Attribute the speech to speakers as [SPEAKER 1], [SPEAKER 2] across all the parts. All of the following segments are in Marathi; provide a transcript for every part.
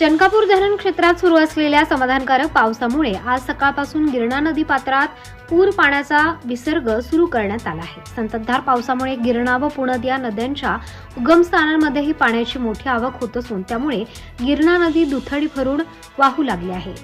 [SPEAKER 1] चनकापूर धरण क्षेत्रात सुरू असलेल्या समाधानकारक पावसामुळे आज सकाळपासून गिरणा नदी पात्रात पूर पाण्याचा विसर्ग सुरू करण्यात आला आहे. संततधार पावसामुळे गिरणा व पुणद या नद्यांच्या उगमस्थानांमध्येही पाण्याची मोठी आवक होत असून त्यामुळे गिरणा नदी दुथडी भरून वाहू लागली आहे.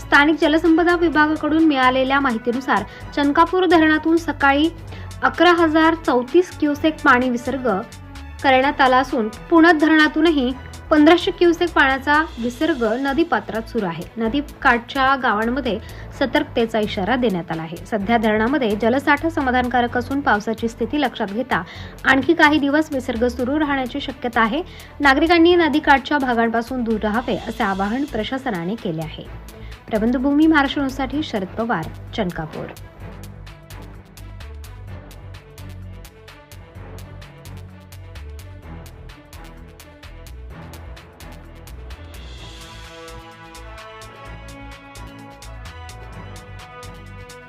[SPEAKER 1] स्थानिक जलसंपदा विभागाकडून मिळालेल्या माहितीनुसार चनकापूर धरणातून सकाळी अकरा हजार चौतीस क्युसेक पाणी विसर्ग करण्यात आला असून पुणद धरणातूनही पंधराशे क्युसेक पाण्याचा विसर्ग नदी पात्रात सुरू आहे. नदी काठच्या गावांमध्ये सतर्कतेचा इशारा देण्यात आला आहे. सध्या धरणामध्ये जलसाठा समाधानकारक असून पावसाची स्थिती लक्षात घेता आणखी काही दिवस विसर्ग सुरू राहण्याची शक्यता आहे. नागरिकांनी नदीकाठच्या भागांपासून दूर राहावे असे आवाहन प्रशासनाने केले आहे. प्रबंधभूमी महाराष्ट्र शरद पवार चनकापूर